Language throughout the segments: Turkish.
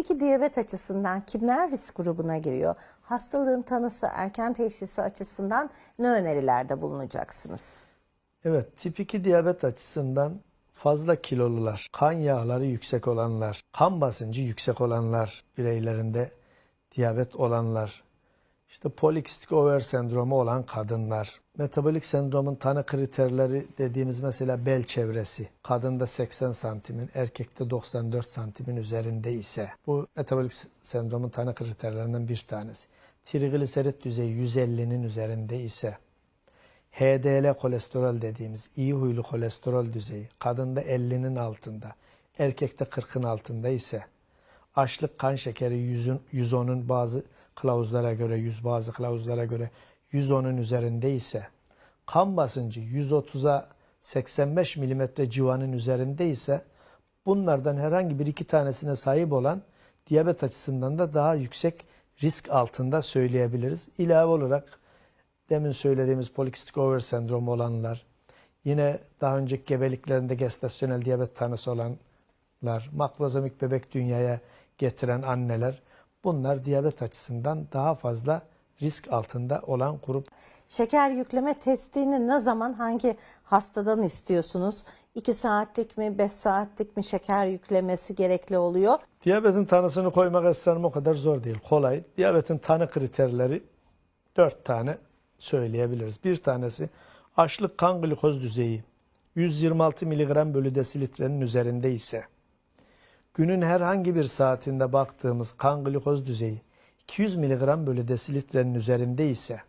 2 diyabet açısından kimler risk grubuna giriyor? Hastalığın tanısı, erken teşhisi açısından ne önerilerde bulunacaksınız? Evet, tip 2 diyabet açısından fazla kilolular, kan yağları yüksek olanlar, kan basıncı yüksek olanlar bireylerinde diyabet olanlar, işte polikistik over sendromu olan kadınlar, metabolik sendromun tanı kriterleri dediğimiz mesela bel çevresi, kadında 80 santimin, erkekte 94 santimin üzerinde ise bu metabolik sendromun tanı kriterlerinden bir tanesi. Trigliserit düzeyi 150'nin üzerinde ise HDL kolesterol dediğimiz iyi huylu kolesterol düzeyi kadında 50'nin altında, erkekte 40'ın altında ise açlık kan şekeri 100'ün 110'un bazı kılavuzlara göre 100 bazı kılavuzlara göre 110'un üzerinde ise kan basıncı 130'a 85 milimetre civanın üzerinde ise bunlardan herhangi bir iki tanesine sahip olan diyabet açısından da daha yüksek risk altında söyleyebiliriz. İlave olarak demin söylediğimiz polikistik over sendromu olanlar, yine daha önceki gebeliklerinde gestasyonel diyabet tanısı olanlar, makrozomik bebek dünyaya getiren anneler, bunlar diyabet açısından daha fazla risk altında olan grup. Şeker yükleme testini ne zaman hangi hastadan istiyorsunuz? 2 saatlik mi 5 saatlik mi şeker yüklemesi gerekli oluyor? Diyabetin tanısını koymak esranım o kadar zor değil, kolay. Diyabetin tanı kriterleri dört tane söyleyebiliriz. Bir tanesi açlık kan glikoz düzeyi 126 mg bölü desilitrenin üzerinde ise, günün herhangi bir saatinde baktığımız kan glikoz düzeyi 200 mg bölü desilitrenin üzerinde ise,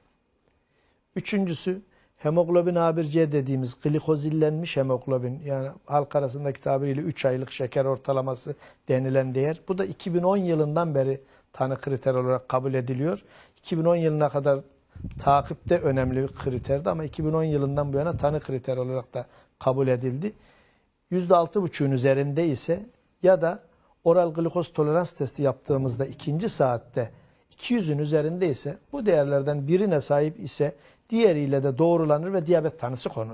üçüncüsü hemoglobin A1C dediğimiz glikozillenmiş hemoglobin yani halk arasındaki tabiriyle 3 aylık şeker ortalaması denilen değer. Bu da 2010 yılından beri tanı kriter olarak kabul ediliyor. 2010 yılına kadar takipte önemli bir kriterdi ama 2010 yılından bu yana tanı kriter olarak da kabul edildi. %6,5'ün üzerinde ise ya da oral glikoz tolerans testi yaptığımızda ikinci saatte 200'ün üzerinde ise bu değerlerden birine sahip ise diğeriyle de doğrulanır ve diyabet tanısı konur.